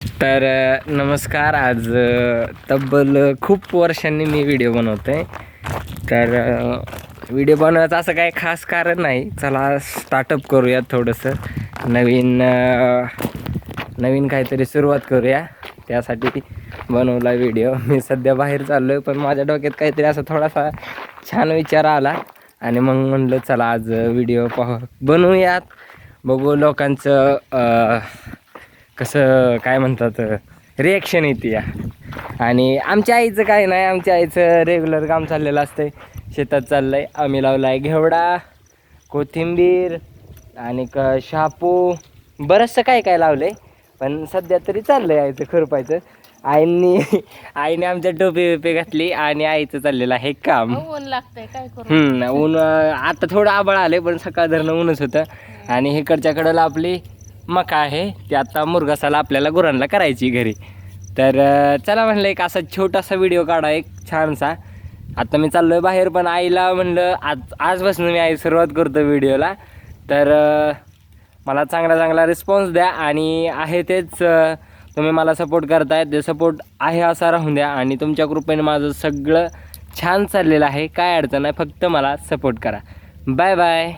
तर नमस्कार. आज तब्बल खूप वर्षांनी मी व्हिडिओ बनवतो आहे तर व्हिडिओ बनवायचं असं काही खास कारण नाही. चला स्टार्टअप करूया थोडंसं. नवीन नवीन काहीतरी सुरुवात करूया. त्यासाठी बनवला व्हिडिओ. मी सध्या बाहेर चाललो आहे पण माझ्या डोक्यात काहीतरी असा थोडासा छान विचार आला. आणि मग म्हणलं चला आज व्हिडिओ पाहू. बनवूयात. बघू लोकांचं कसं काय म्हणतात रिॲक्शन येते या. आणि आमच्या आईचं काय नाही आमच्या आईचं रेग्युलर काम चाललेलं असतंय. शेतात चाललंय आम्ही लावला आहे घेवडा कोथिंबीर आणि क शापू. बरंचसं काय काय लावलं आहे पण सध्या तरी चाललं आहे आईचं खुरपायचं. आईंनी आईने आमच्या टोपी बिपी घातली आणि आईचं चाललेलं आहे काम. ऊन लागतंय काय करू? ऊन आता थोडं आबाळ आले पण सकाळ धरणं ऊनच होतं. आणि इकडच्या कडेला आपली मका आहे ती आता मुरगासाला आपल्याला गुरांना करायची घरी. तर चला म्हणलं एक असा छोटासा व्हिडिओ काढा एक छानसा. आता मी चाललो आहे बाहेर पण आईला म्हणलं आज आजपासून मी आई सुरुवात करतो व्हिडिओला तर मला चांगला चांगला रिस्पॉन्स द्या आणि आहे तेच तुम्ही मला सपोर्ट करताय. ते सपोर्ट आहे असा राहून द्या आणि तुमच्या कृपेने माझं सगळं छान चाललेलं आहे. काय अडचण आहे फक्त मला सपोर्ट करा. Bye bye